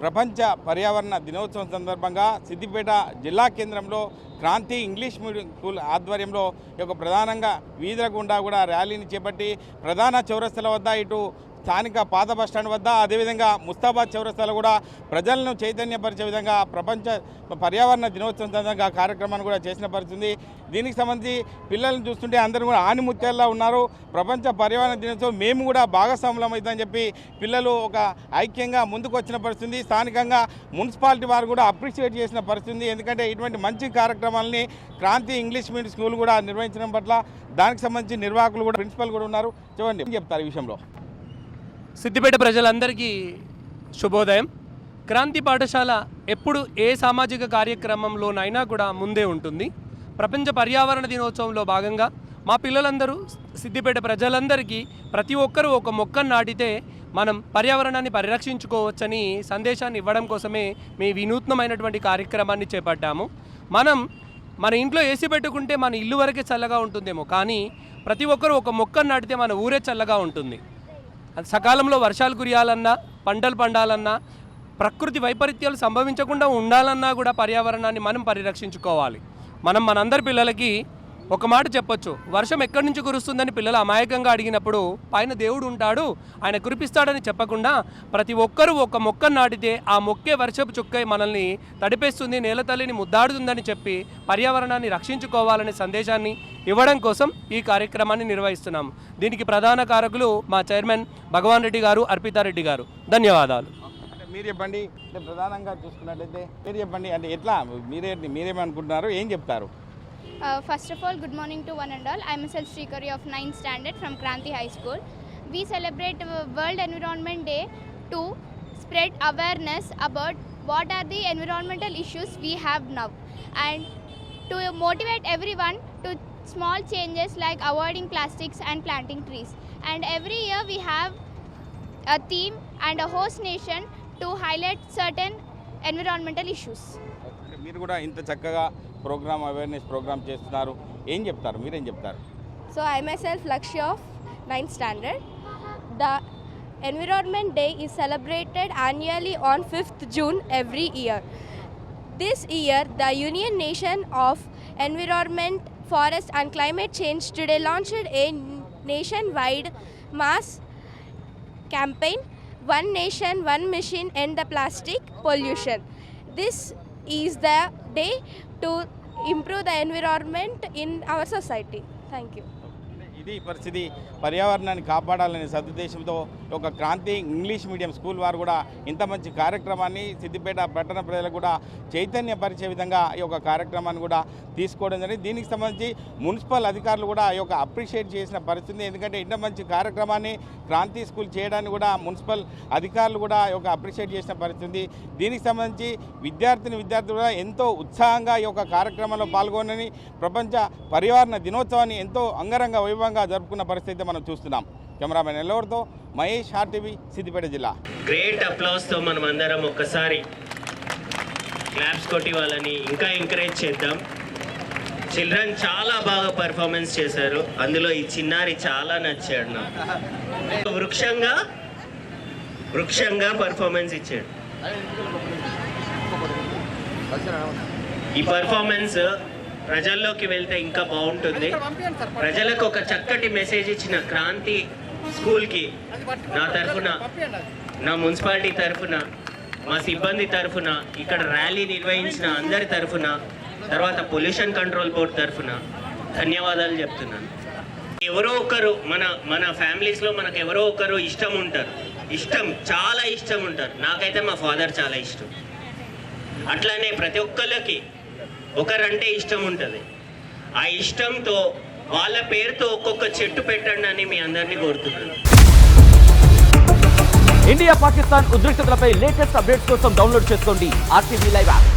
ప్రపంచ పర్యావరణ దినోత్సవం సందర్భంగా సిద్దిపేట జిల్లా కేంద్రంలో క్రాంతి ఇంగ్లీష్ మీడియం స్కూల్ ఆధ్వర్యంలో ఈ యొక్క ప్రధానంగా వీధుల గుండా కూడా ర్యాలీని చేపట్టి ప్రధాన చౌరస్తల వద్ద ఇటు స్థానిక పాత బస్టాండ్ వద్ద అదేవిధంగా ముస్తాబాద్ చౌరస్తాలో కూడా ప్రజలను చైతన్యపరిచే విధంగా ప్రపంచ పర్యావరణ దినోత్సవం సందర్భంగా కార్యక్రమాన్ని కూడా చేసిన పరిస్థితుంది. దీనికి సంబంధించి పిల్లల్ని చూస్తుంటే అందరూ కూడా ఆనిముత్యాల్లో ఉన్నారు. ప్రపంచ పర్యావరణ దినోత్సవం మేము కూడా భాగస్వాములం అవుతామని చెప్పి పిల్లలు ఒక ఐక్యంగా ముందుకు వచ్చిన పరిస్థితుంది. స్థానికంగా మున్సిపాలిటీ వారు కూడా అప్రిషియేట్ చేసిన పరిస్థితుంది. ఎందుకంటే ఇటువంటి మంచి కార్యక్రమాలని క్రాంతి ఇంగ్లీష్ మీడియం స్కూల్ కూడా నిర్వహించడం పట్ల దానికి సంబంధించి నిర్వాహకులు కూడా ప్రిన్సిపల్ కూడా ఉన్నారు. చూడండి చెప్తారు ఈ విషయంలో? సిద్దిపేట ప్రజలందరికీ శుభోదయం. క్రాంతి పాఠశాల ఎప్పుడు ఏ సామాజిక కార్యక్రమంలోనైనా కూడా ముందే ఉంటుంది. ప్రపంచ పర్యావరణ దినోత్సవంలో భాగంగా మా పిల్లలందరూ సిద్దిపేట ప్రజలందరికీ ప్రతి ఒక్కరూ ఒక మొక్కను నాటితే మనం పర్యావరణాన్ని పరిరక్షించుకోవచ్చని సందేశాన్ని ఇవ్వడం కోసమే మీ వినూత్నమైనటువంటి కార్యక్రమాన్ని చేపట్టాము. మనం మన ఇంట్లో ఏసీ పెట్టుకుంటే మన ఇల్లు వరకే చల్లగా ఉంటుందేమో కానీ ప్రతి ఒక్కరూ ఒక మొక్కను నాటితే మన ఊరే చల్లగా ఉంటుంది. సకాలంలో వర్షాలు కురియాలన్నా పంటలు పండాలన్నా ప్రకృతి వైపరీత్యాలు సంభవించకుండా ఉండాలన్నా కూడా పర్యావరణాన్ని మనం పరిరక్షించుకోవాలి. మనం మనందరి పిల్లలకి ఒక మాట చెప్పొచ్చు. వర్షం ఎక్కడి నుంచి కురుస్తుందని పిల్లలు అమాయకంగా అడిగినప్పుడు పైన దేవుడు ఉంటాడు ఆయన కురిపిస్తాడని చెప్పకుండా ప్రతి ఒక్కరూ ఒక మొక్క నాటితే ఆ మొక్కే వర్షపు చుక్కై మనల్ని తడిపేస్తుంది నేల తల్లిని ముద్దాడుతుందని చెప్పి పర్యావరణాన్ని రక్షించుకోవాలనే సందేశాన్ని ఇవ్వడం కోసం ఈ కార్యక్రమాన్ని నిర్వహిస్తున్నాం. దీనికి ప్రధాన కారకులు మా చైర్మన్ భగవాన్ రెడ్డి గారు అర్పితారెడ్డి గారు. ధన్యవాదాలు. అంటే మీరు చెప్పండి అంటే ప్రధానంగా చూసుకున్నట్లయితే మీరు చెప్పండి అంటే ఎట్లా? మీరే మీరేమనుకుంటున్నారు? ఏం చెప్తారు? Uh, first of all, good morning to one and all. I'm Mrs. Srikari of 9th standard from Kranti High School. We celebrate uh, World Environment Day to spread awareness about what are the environmental issues we have now and to motivate everyone to small changes like avoiding plastics and planting trees. And every year we have a theme and a host nation to highlight certain environmental issues. మీరు కూడా ఇంత చక్కగా programme awareness programme చేస్తున్నారు. ఏం చెప్తారు? మీరేం చెప్తారు? So I myself Lakshya of ninth standard the environment day is celebrated annually on fifth June every year this year the union nation of environment forest and climate change today launched a nationwide mass campaign one nation one mission end the plastic pollution this is the day to improve the environment in our society. Thank you. ఇది పరిస్థితి. పర్యావరణాన్ని కాపాడాలనే సదుద్దేశంతో ఒక Kranti English medium school వారు కూడా ఇంత మంచి కార్యక్రమాన్ని సిద్దిపేట పట్టణ ప్రజలకు కూడా చైతన్యపరిచే విధంగా ఈ యొక్క కార్యక్రమాన్ని కూడా తీసుకోవడం జరిగింది. దీనికి సంబంధించి మున్సిపల్ అధికారులు కూడా ఈ యొక్క అప్రిషియేట్ చేసిన పరిస్థితి. ఎందుకంటే ఇంత మంచి కార్యక్రమాన్ని క్రాంతి స్కూల్ చేయడానికి కూడా మున్సిపల్ అధికారులు కూడా ఈ యొక్క అప్రిషియేట్ చేసిన పరిస్థితి. దీనికి సంబంధించి విద్యార్థిని విద్యార్థులు కూడా ఎంతో ఉత్సాహంగా ఈ యొక్క కార్యక్రమంలో పాల్గొనని ప్రపంచ పర్యావరణ దినోత్సవాన్ని ఎంతో అంగరంగ వైభవంగా జరుపుకున్న పరిస్థితి మనం చూస్తున్నాం. కెమెరామెన్ ఎల్లవరితో మహేష్ ఆర్టీవీ సిద్దిపేట జిల్లా. గ్రేట్ అప్లాస్తో మనం అందరం ఒక్కసారి క్లాప్స్ కొట్టి వాళ్ళని ఇంకా ఎంకరేజ్ చేద్దాం. చిల్డ్రన్ చాలా బాగా పర్ఫార్మెన్స్ చేశారు. అందులో ఈ చిన్నారి చాలా నచ్చాడు నాకు. వృక్షంగా వృక్షంగా పర్ఫార్మెన్స్ ఇచ్చాడు. ఈ పర్ఫార్మెన్స్ ప్రజల్లోకి వెళ్తే ఇంకా బాగుంటుంది. ప్రజలకు ఒక చక్కటి మెసేజ్ ఇచ్చిన క్రాంతి స్కూల్కి నా తరఫున నా మున్సిపాలిటీ తరఫున మా సిబ్బంది తరఫున ఇక్కడ ర్యాలీ నిర్వహించిన అందరి తరఫున తర్వాత పొల్యూషన్ కంట్రోల్ బోర్డ్ తరఫున ధన్యవాదాలు చెప్తున్నాను. ఎవరో ఒకరు మన మన ఫ్యామిలీస్లో మనకు ఎవరో ఒకరు ఇష్టం ఉంటారు. ఇష్టం చాలా ఇష్టం ఉంటారు. నాకైతే మా ఫాదర్ చాలా ఇష్టం. అట్లానే ప్రతి ఒక్కళ్ళకి ఒకరంటే ఇష్టం ఉంటుంది. ఆ ఇష్టంతో వాళ్ళ పేరుతో ఒక్కొక్క చెట్టు పెట్టండి అని మీ అందరినీ కోరుతున్నాను. ఇండియా పాకిస్తాన్ ఉద్రిక్తతలపై లేటెస్ట్ అప్డేట్స్ కోసం డౌన్లోడ్ చేసుకోండి ఆర్టీవీ లైవ్ యాప్.